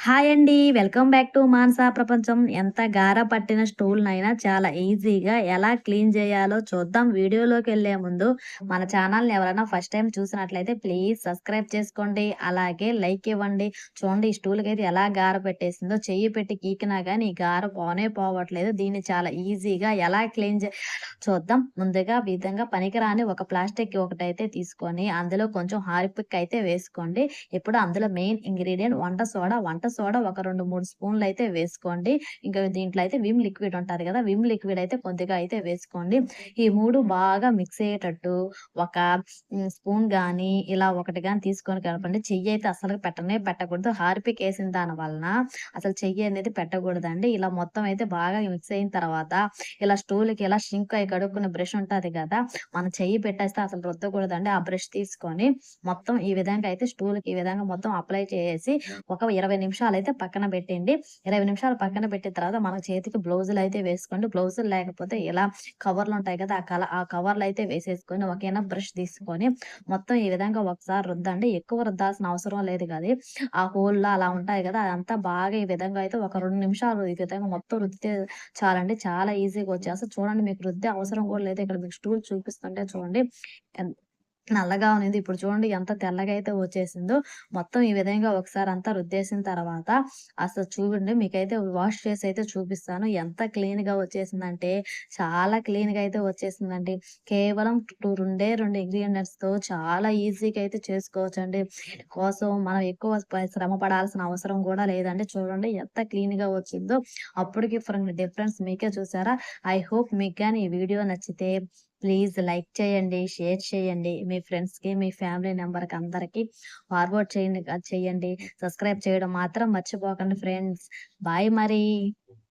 Hi అండి. Welcome back to Mansa ప్రపంచం. ఎంత గార పట్టిన స్టూల్‌నైనా చాలా ఈజీగా ఎలా క్లీన్ చేయాలో చూద్దాం. వీడియోలోకి వెళ్ళే ముందు మన ఛానల్‌ని ఎవరైనా ఫస్ట్ టైం చూసినట్లయితే ప్లీజ్ సబ్స్క్రైబ్ చేసుకోండి. అలాగే లైక్ ఇవ్వండి. చూడండి ఈ స్టూల్‌కైతే ఎలా గార పెట్టేసిందో చెయ్యి పెట్టి గీకినా కానీ ఈ గార పోనే పోవట్లేదు. దీన్ని చాలా ఈజీగా ఎలా క్లీన్ చేయాలో చూద్దాం. ముందుగా ఈ విధంగా పనికిరాని ఒక ప్లాస్టిక్ ఒకటైతే తీసుకొని అందులో కొంచెం హార్పిక్ అయితే వేసుకోండి. ఇప్పుడు అందులో మెయిన్ ఇంగ్రీడియంట్ వంట సోడా. వంట సోడా ఒక 2, 3 స్పూన్‌లు అయితే వేసుకోండి. ఇంకా దీంట్లో అయితే విమ్ లిక్విడ్ ఉంటుంది కదా! విమ్ లిక్విడ్ అయితే కొద్దిగా అయితే వేసుకోండి. ఈ మూడు బాగా మిక్స్ అయ్యేటట్టు ఒక స్పూన్ కానీ ఇలా ఒకటి కానీ తీసుకొని కలపండి. చెయ్యి అయితే అసలు పెట్టనే పెట్టకూడదు. హార్పిక్ వేసిన దాని వలన అసలు చెయ్యి అనేది పెట్టకూడదండి. ఇలా మొత్తం అయితే బాగా మిక్స్ అయిన తర్వాత ఇలా స్టూల్‌కి ఇలా షింక్ అయి కడుక్కునే బ్రష్ ఉంటుంది కదా! మన చెయ్యి పెట్టేస్తే అసలు రుద్దకూడదండి. ఆ బ్రష్ తీసుకొని మొత్తం ఈ విధంగా అయితే స్టూల్‌కి ఈ విధంగా మొత్తం అప్లై చేసి ఒక నిమిషాలు అయితే పక్కన పెట్టండి. 20 నిమిషాలు పక్కన పెట్టిన తర్వాత మన చేతికి బ్లౌజులు అయితే వేసుకోండి. బ్లౌజులు లేకపోతే ఇలా కవర్లు ఉంటాయి కదా! ఆ కల ఆ కవర్లు అయితే వేసేసుకొని ఒకేనా బ్రష్ తీసుకొని మొత్తం ఈ విధంగా ఒకసారి రుద్దండి. ఎక్కువ రుద్దాల్సిన అవసరం లేదు కదా ఆ హోల్‌లో అలా ఉంటాయి కదా! అదంతా బాగా ఈ విధంగా అయితే ఒక రెండు నిమిషాలు ఈ విధంగా మొత్తం రుద్దితే చాలండి. చాలా ఈజీగా వచ్చేస్తది. చూడండి మీకు రుద్దే అవసరం కూడా లేదు. ఇక్కడ మీకు స్టూల్ చూపిస్తుంటే చూడండి. నల్లగా ఉన్నది ఇప్పుడు చూడండి ఎంత తెల్లగా అయితే వచ్చేసిందో. మొత్తం ఈ విధంగా ఒకసారి అంతా రుద్దేసిన తర్వాత అసలు చూడండి మీకైతే వాష్ చేసి అయితే చూపిస్తాను. ఎంత క్లీన్గా వచ్చేసిందంటే చాలా క్లీన్‌గా అయితే వచ్చేసిందండి. కేవలం టూ రెండే 2 ఇంగ్రీడియెంట్స్‌తో చాలా ఈజీగా అయితే చేసుకోవచ్చండి. కోసం మనం ఎక్కువ శ్రమ పడాల్సిన అవసరం కూడా లేదండి. చూడండి ఎంత క్లీన్‌గా వచ్చిందో. అప్పటికి ఫ్రం డిఫరెన్స్ మీకే చూసారా? ఐ హోప్ మీకు కానీ ఈ వీడియో నచ్చితే ప్లీజ్ లైక్ చేయండి, షేర్ చేయండి. మీ ఫ్రెండ్స్‌కి, మీ ఫ్యామిలీ మెంబర్‌కి అందరికి ఫార్వర్డ్ చేయండి చేయండి. సబ్స్క్రైబ్ చేయడం మాత్రం మర్చిపోకండి ఫ్రెండ్స్. బాయ్ మరి.